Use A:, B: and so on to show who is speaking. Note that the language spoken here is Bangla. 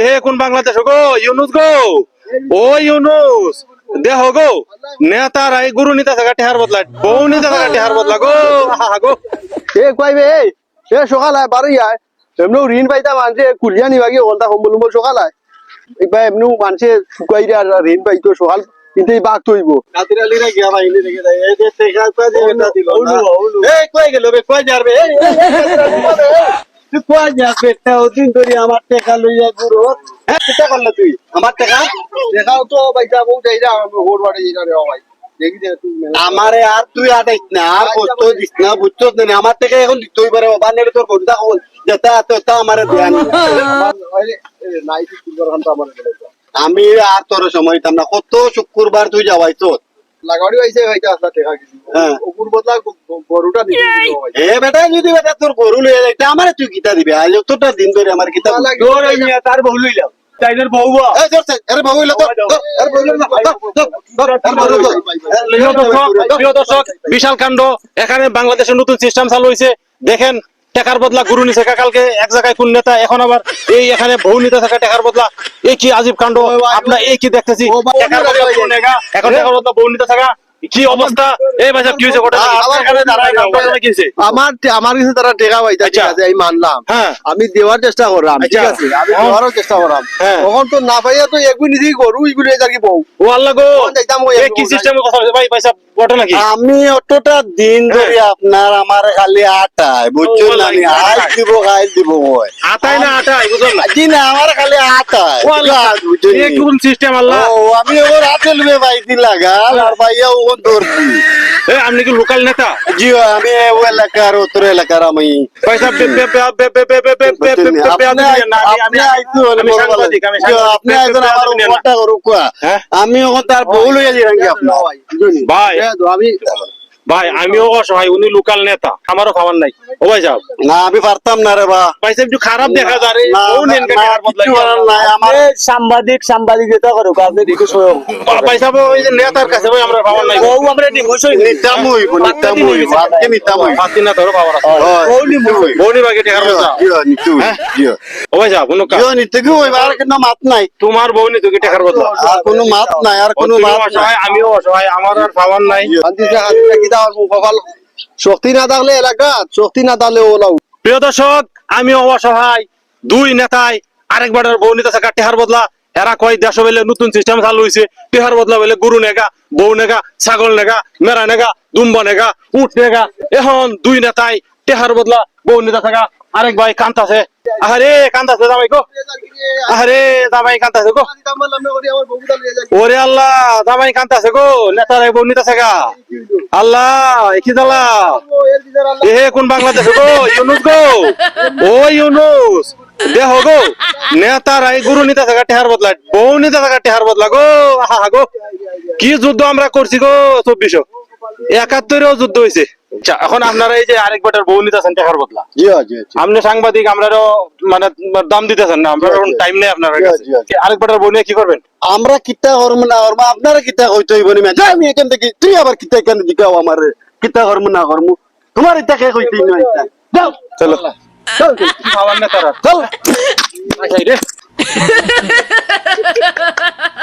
A: এ কোন বাংলাদেশ গো ইউনুস গো ও ইউনুস দেহ গো নেতার এই গুরু নিতা থাকা টেহার বদলা বউ নিতা থাকা টেহার বদলা গো গো
B: এ কইবে এ এ সকাল আয় বারো আয় এমনি ঋণ পাইতা মানুষে কুলিয়া নিবা গিয়ে হলতা সম্বল সম্বল সকাল আয় এবার এমনি মানুষে শুকাই দিয়ে আর ঋণ পাইতো সকাল কিন্তু এই বাঘ তৈব
C: কাতিরালিরা গিয়া দেয় এই যে টেকা কই যে এটা দিল না এই কই গেল বে কই যাবে এই এই, এই, তুই কই ওদিন ধরে আমার টাকা লইয়া গুরু হ্যাঁ কিটা করলে তুই। আমার টাকা?
B: দেখাও তো বাইতা বউ যাইরা হোর বাড়ি যাইরা রে ভাই। দেখি দে তুই
C: আমারে আর তুই আটাইস না আর কত দিস না বুঝছ না। আমার টাকা এখন দিতেই পারে বাবা তোর কল যেটা তো আমারে আমি আর তোর সময় দিতাম না। কত শুক্রবার তুই যাওয়াই তো
B: লাগাড়ি হইছে হইতা আসলা টেকা কিছু
C: হ্যাঁ।
B: বদলা গরুটা দিবি
C: এ বেটা যদি বেটা তোর গরু লইয়া যাইতে আমারে তুই কিতা দিবি আজ তোরটা দিন ধরে আমার কিতা
B: তোর এই
C: তার বহু লইলাম তাইদের বহু এই ধর আরে বহু লইলা তো আরে বহু লইলা
A: প্রিয় দর্শক বিশাল কাণ্ড এখানে বাংলাদেশের নতুন সিস্টেম চালু হয়েছে দেখেন টাকার বদলা গুরু নিছে। কালকে এক জায়গায় কোন নেতা এখন আবার এই এখানে বহু নেতা থাকে টাকার বদলা। এই কি আজীব কাণ্ড? আপনার এই কি দেখতেছি? এখন টাকার বদলা বহু নেতা থাকা। কি অবস্থা? এই ভাই কি হয়েছে?
B: আমার আমার কাছে তারা টেকা ঠিক
A: আচ্ছা।
B: আছে আমি মানলাম।
A: হ্যাঁ।
B: আমি দেওয়ার চেষ্টা করলাম ঠিক
A: আচ্ছা।
B: আছে? আমি
A: হ্যাঁ।
B: দেওয়ারও চেষ্টা করলাম।
A: হ্যাঁ।
B: তখন তো না পাইয়া তো নিজেই এগুলো আর কি বউ।
A: ও আল্লাহ গো। কথা ভাই ভাই
C: আমি অতটা দিন ধরে আপনার আমার খালি আটায় বুঝছ
A: ও,
C: না আমি? আজ দিব খাই দিব
A: না আটাই বুঝলেন না?
C: জি না আমার খালি আটায়
A: ও আল্লাহ
C: বুঝছ নি?
A: সিস্টেম আল্লাহ?
C: ও আমি ওর হাতে লুবে বাইতি লাগাল আর ভাইয়া ও বন্ধুর
A: এ আপনি কি লোকাল নেতা
C: জি আমি ও এলাকার তোর এলাকার আমি
A: পয়সা আমি
C: তার বহু লইয়া দিই আপনার
A: ভাই
B: আমি
A: ভাই আমিও অসহায় উনি লোকাল নেতা আমারও খাবার নাই। ও ভাই সাহেব
C: না আমি পারতাম না রে বা।
A: ভাই সাহেব একটু খারাপ দেখা যায় রে।
C: না,
A: ও নেন
C: না, না, আমার
D: সাংবাদিক সাংবাদিক যেটা করো আপনি দেখে শোয়
A: ভাই সাহেব ওই যে নেতার কাছে ভাই আমরা খাবার নাই।
D: বউ আমরা
C: নিতাম হইব, নিতাম আজকে নিতাম
A: না তোর খাবার আছে
C: হয়,
D: বউ নিমো।
C: নিতে হইব।
A: বৌনি বাকি টাকার কথা।
C: জিও, নিতে হইব,
A: হ্যাঁ?
C: জিও।
A: ও ভাই সাহেব কোনো কাজ।
C: জিও, নিতে কি আর কোনো মাত নাই।
A: তোমার বৌনি তোকে টাকার বদলা
C: আর কোনো মাত নাই আর কোনো মাত নাই।
A: আমিও অসহায় আমার আর খাবার নাই।
B: আর কপাল। শক্তি না থাকলে এলাকা, শক্তি
A: থাকা টেহার বদলা। এরা কয় দেশ বেলে নতুন সিস্টেম চালু হয়েছে টেহার বদলা বেলে গরু নেগা, বউ নেগা, ছাগল নেগা, মেরা নেগা, দুম্বা নেগা উঠ নেগা। এখন দুই নেতায় টেহার বদলা বউ নিতে থাকা আরেক ভাই কান্তাছে আরে কান্তাছে জামাই গো। আরে জামাই কান্তাছে গো। ওরে আল্লাহ, জামাই কান্তাছে গো। নেতার বউ নিতে থাকা আল্লাহ কি জ্বালা। এ কোন বাংলাদেশ গো? ইউনুস গো। ও ইউনুস, দেহ গো। নেতার এই গুরু নিতে থাকা টেহার বদলা। বউ নিতে থাকা টেহার বদলা গো। আহা গো। কি যুদ্ধ আমরা করছি গো চব্বিশো একাত্তরেও যুদ্ধ হয়েছে। আচ্ছা, এখন আপনারা এই যে আরেক বেটার বউ নিতেছেন টেহার বদলা। আপনি সাংবাদিক আমরাও মানে দাম দিতেছেন না আমরা। টাইম নেই আপনার। আরেক বেটার বউ নিয়ে কি করবেন?
C: আমরা কিতা করব না করব আপনারা কিতা হইতে হইব নি যা আমি এখান থেকে তুই আবার কিতা এখান দিকাও আমার কিতা করব না করব তোমার ইতাকে কইতে নয় যাও।
A: চলো।
C: চল।
A: খাবার নেতারা
C: চল।
A: আচ্ছা রে।